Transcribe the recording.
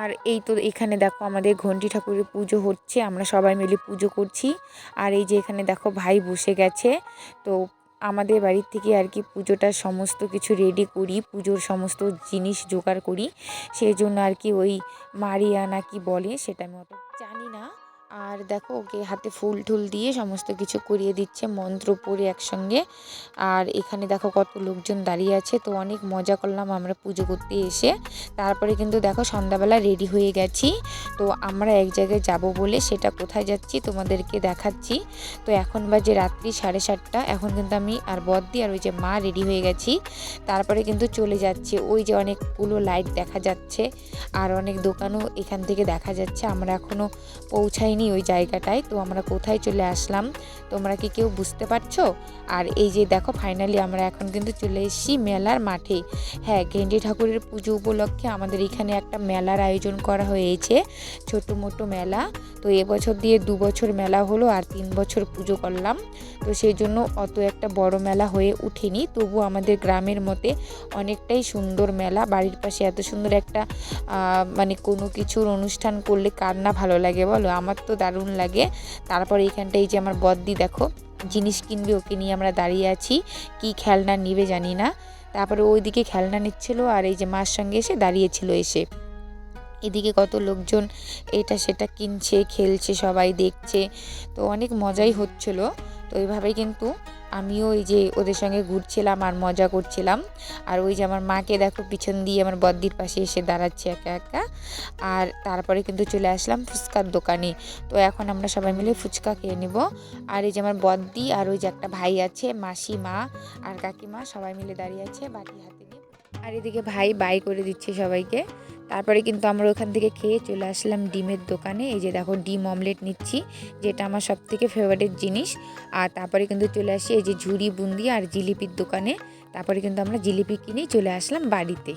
আর এই তো এখানে দেখো আমাদের ঘণ্টি ঠাকুরের পুজো হচ্ছে, আমরা সবাই মিলে পুজো করছি। আর এই যে এখানে দেখো ভাই বসে গেছে, তো আমাদের বাড়ির থেকে আর কি পুজোটার সমস্ত কিছু রেডি করি, পুজোর সমস্ত জিনিস জোগাড় করি। সেই জন্য আর কি ওই মারিয়া না কি বলে সেটা আমি অত জানি আর দেখো ওকে হাতে ফুল টুল দিয়ে সমস্ত কিছু করিয়ে দিচ্ছে, মন্ত্র পড়ে একসঙ্গে। আর এখানে দেখো কত লোকজন দাঁড়িয়ে আছে, তো অনেক মজা করলাম আমরা পুজো করতে এসে। তারপরে কিন্তু দেখো সন্ধ্যাবেলা রেডি হয়ে গেছি, তো আমরা এক জায়গায় যাব বলে সেটা কোথায় যাচ্ছি তোমাদেরকে দেখাচ্ছি। তো এখন বাজে রাত্রি সাড়ে সাতটা, এখন কিন্তু আমি আর বদ্দি আর ওই যে মা রেডি হয়ে গেছি। তারপরে কিন্তু চলে যাচ্ছে, ওই যে অনেকগুলো লাইট দেখা যাচ্ছে, আর অনেক দোকানও এখান থেকে দেখা যাচ্ছে, আমরা এখনও পৌঁছাইনি। ওই জায়গাটায়, তো আমরা কোথায় চলে আসলাম, তোমরা কি কেউ বুঝতে পারছ? আর এই যে দেখো ফাইনালি আমরা এখন কিন্তু চলে এসেছি মেলার মাঠে। হ্যাঁ গেন্ডি ঠাকুরের পুজো উপলক্ষে আমাদের এখানে একটা মেলার আয়োজন করা হয়েছে, ছোটো মোটো মেলা। তো এবছর দিয়ে দু বছর মেলা হলো আর তিন বছর পুজো করলাম। তো সেই জন্য অত একটা বড় মেলা হয়ে উঠেনি। তবু আমাদের গ্রামের মতে অনেকটাই সুন্দর মেলা। বাড়ির পাশে এত সুন্দর একটা মানে কোনো কিছুর অনুষ্ঠান করলে কার না ভালো লাগে বলো? আমার তো দারুণ লাগে। তারপর এইখানটা এই যে আমার বদ্দি, দেখো, জিনিস কিনবে, ওকে নিয়ে আমরা দাঁড়িয়ে আছি। কি খেলনা নিবে জানি না। তারপরে ওইদিকে খেলনা নিচ্ছিল আর এই যে মার সঙ্গে এসে দাঁড়িয়েছিল এসে। এদিকে কত লোকজন এটা সেটা কিনছে, খেলছে, সবাই দেখছে। তো অনেক মজাই হচ্ছিল। তো এইভাবেই কিন্তু আমিও ওই যে ওদের সঙ্গে ঘুরছিলাম আর মজা করছিলাম। আর ওই যে আমার মাকে দেখো পিছন দিয়ে আমার বদ্দির পাশে এসে দাঁড়াচ্ছে একা একা। আর তারপরে কিন্তু চলে আসলাম ফুচকার দোকানে। তো এখন আমরা সবাই মিলে ফুচকা খেয়ে নিব। আর এই যে আমার বদ্দি আর ওই যে একটা ভাই আছে মাসি মা আর কাকিমা সবাই মিলে দাঁড়িয়ে আছে বাটি হাতে নিয়ে। আর এদিকে ভাই বাই করে দিচ্ছে সবাইকে। তারপরে কিন্তু আমরা ওখান থেকে খেয়ে চলে আসলাম ডিমের দোকানে। এই যে দেখো, ডিম অমলেট নিচ্ছি, যেটা আমার সব থেকে ফেভারিট জিনিস। আর তারপরে কিন্তু চলে আসি এই যে ঝুড়ি বুন্দি আর জিলিপির দোকানে। তারপরে কিন্তু আমরা জিলিপি কিনেই চলে আসলাম বাড়িতে।